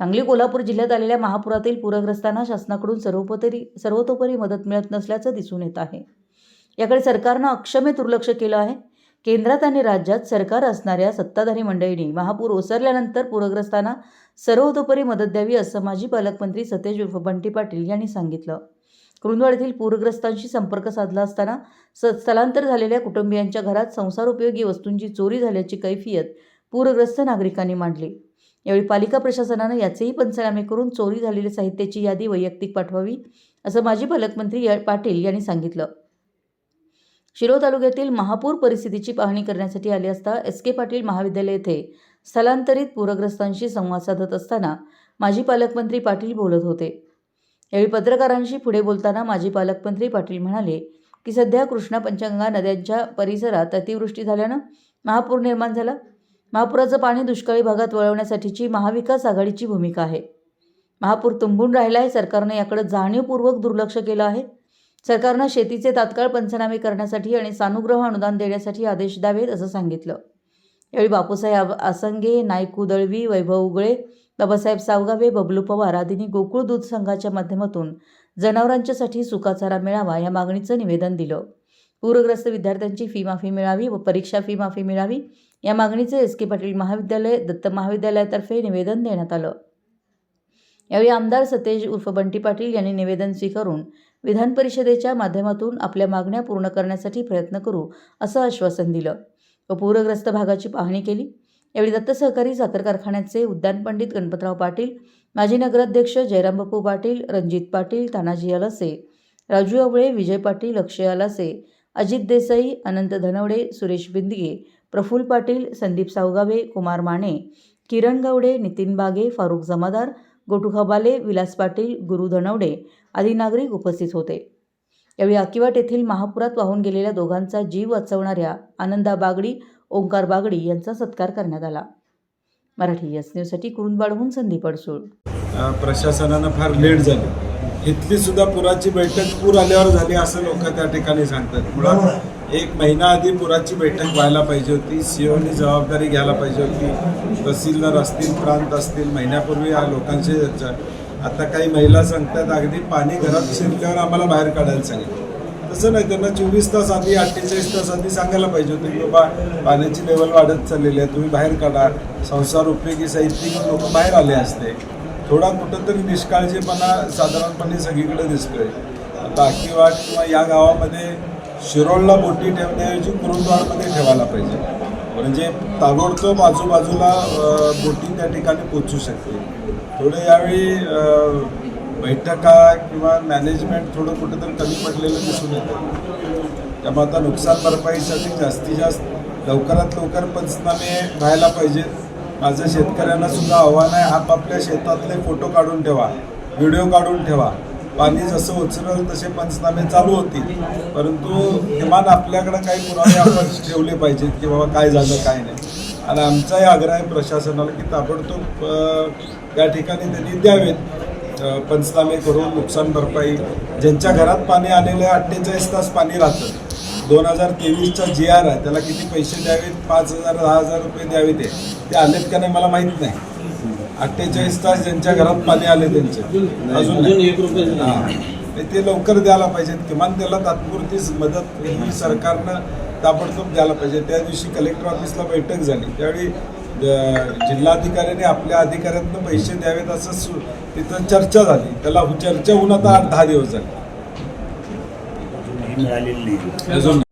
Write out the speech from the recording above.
सांगली कोल्हापूर जिल्ह्यात आलेल्या महापुरातील पूरग्रस्तांना शासनाकडून सर्वोपतरी सर्वतोपरी मदत मिळत नसल्याचं दिसून येत आहे. याकडे सरकारनं अक्षम्य दुर्लक्ष केलं आहे. केंद्रात आणि राज्यात सरकार असणाऱ्या सत्ताधारी मंडळींनी महापूर ओसरल्यानंतर पूरग्रस्तांना सर्वतोपरी मदत द्यावी असं माजी पालकमंत्री सतेज उर्फ बंटी पाटील यांनी सांगितलं. कुरुंदवाडीतील पूरग्रस्तांशी संपर्क साधला असताना स स्थलांतर झालेल्या कुटुंबियांच्या घरात संसारोपयोगी वस्तूंची चोरी झाल्याची कैफियत पूरग्रस्त नागरिकांनी मांडली. यावेळी पालिका प्रशासनानं याचेही पंचनामे करून चोरी झालेल्या साहित्याची यादी वैयक्तिक पाठवावी असं माजी पालकमंत्री पाटील यांनी सांगितलं. शिरोळ तालुक्यातील महापूर परिस्थितीची पाहणी करण्यासाठी आले असता एस के पाटील महाविद्यालय येथे स्थलांतरित पूरग्रस्तांशी संवाद साधत असताना माजी पालकमंत्री पाटील बोलत होते. यावेळी पत्रकारांशी पुढे बोलताना माजी पालकमंत्री पाटील म्हणाले की सध्या कृष्णा पंचगंगा नद्यांच्या परिसरात अतिवृष्टी झाल्यानं महापूर निर्माण झाला. महापुराचं पाणी दुष्काळी भागात वळवण्यासाठीची महाविकास आघाडीची भूमिका आहे. महापूर तुंबून राहिला आहे सरकारनं याकडे जाणीवपूर्वक दुर्लक्ष केलं आहे. सरकारनं शेतीचे तात्काळ पंचनामे करण्यासाठी आणि सानुग्रह अनुदान देण्यासाठी आदेश द्यावेत असं सांगितलं. यावेळी बापूसाहेब आसंगे नायकू दळवी वैभव उगळे बाबासाहेब सावगावे बबलू पवार आदींनी गोकुळ दूध संघाच्या माध्यमातून जनावरांच्यासाठी सुकाचारा मिळावा या मागणीचं निवेदन दिलं. पूरग्रस्त विद्यार्थ्यांची फी माफी मिळावी व परीक्षा फी माफी मिळावी या मागणीचे एस के पाटील महाविद्यालय दत्त महाविद्यालयातर्फे निवेदन देण्यात आलं. यावेळी आमदार सतेज उर्फ बंटी पाटील यांनी निवेदन स्वीकारून विधान परिषदेच्या माध्यमातून आपल्या मागण्या पूर्ण करण्यासाठी प्रयत्न करू असं आश्वासन दिलं. व पूरग्रस्त भागाची पाहणी केली. यावेळी दत्त सहकारी साखर कारखान्याचे उद्यान पंडित गणपतराव पाटील माजी नगराध्यक्ष जयराम बापू पाटील रणजित पाटील तानाजी आलासे राजू आवळे विजय पाटील अक्षय आलासे अजित देसाई अनंत धनवडे सुरेश बिंदगे प्रफुल्ल पाटील संदीप सावगावे कुमार माने किरण गावडे नितीन बागे फारुख जमादार गोटू खबाले विलास पाटील गुरु धनवडे आदी नागरिक उपस्थित होते. यावेळी अकिवाट येथील महापुरात वाहून गेलेल्या दोघांचा जीव वाचवणाऱ्या आनंदा बागडी ओंकार बागडी यांचा सत्कार करण्यात आला. मराठी यस न्यूजसाठी कुरुंदवाडहून संदीप अडसूळ. प्रशासनानं फार लेट झाली. इथली सुद्धा पुराची बैठक पूर आल्यावर झाली असं लोक त्या ठिकाणी सांगतात. मुळात एक महिना आधी पुराची बैठक व्हायला पाहिजे होती. सीओनी जबाबदारी घ्यायला पाहिजे होती. तहसीलदार असतील प्रांत असतील महिन्यापूर्वी या लोकांशी चर्चा. आता काही महिला सांगतात अगदी पाणी घरात शिरल्यावर आम्हाला बाहेर काढायला सांगितलं. तसं नाही त्यांना चोवीस तास आधी अठ्ठेचाळीस तास आधी सांगायला पाहिजे होते की बाबा पाण्याची लेवल वाढत चाललेली आहे तुम्ही बाहेर काढा. संसार उपयोगी साहित्य घेऊन लोक बाहेर आले असते. थोडा कुठंतरी निष्काळजीपणा साधारणपणे सगळीकडे दिसतोय. बाकी वाट किंवा या गावामध्ये शिरोळला बोटी ठेवण्याऐवजी कुरुंदवाडमध्ये ठेवायला पाहिजे. म्हणजे ताबडतोब आजूबाजूला बोटी त्या ठिकाणी पोचू शकते थोडं यावेळी बैठका किंवा मॅनेजमेंट थोडं कुठेतरी कमी पडलेलं दिसून येतं. त्यामुळे आता नुकसान भरपाईसाठी जास्तीत जास्त लवकरात लवकर पंचनामे व्हायला पाहिजेत. माझं शेतकऱ्यांना सुद्धा आव्हान आहे आपापल्या शेतातले फोटो काढून ठेवा व्हिडिओ काढून ठेवा. पाणी जसं उचललं तसे पंचनामे चालू होतील. परंतु किमान आपल्याकडं काही पुरावे आपण ठेवले पाहिजेत की बाबा काय झालं काय नाही. आणि आमचाही आग्रह आहे प्रशासनाला की ताबडतोब त्या ठिकाणी त्यांनी द्यावेत. पंचनामे करून नुकसान भरपाई. ज्यांच्या घरात पाणी आलेलं आहे अठ्ठेचाळीस तास पाणी राहतं. दोन हजार तेवीसचा जी आर आहे त्याला किती पैसे द्यावेत? पाच हजार दहा हजार रुपये द्यावे ते आलेत का नाही मला माहीत नाही. अठ्ठेचाळीस तास ज्यांच्या घरात पाणी आले त्यांचे. अजून. एक रुपये हां. ते- लवकर द्यायला पाहिजेत. किमान त्याला तात्पुरती मदत ही सरकारनं ताबडतोब द्यायला पाहिजे. त्या दिवशी कलेक्टर ऑफिसला बैठक झाली. त्यावेळी जिल्हाधिकाऱ्यांनी आपल्या अधिकाऱ्यांना पैसे द्यावेत असं सु- तिथं चर्चा झाली. त्याला चर्चा होऊन आता आठ दहा दिवस झाले. अजून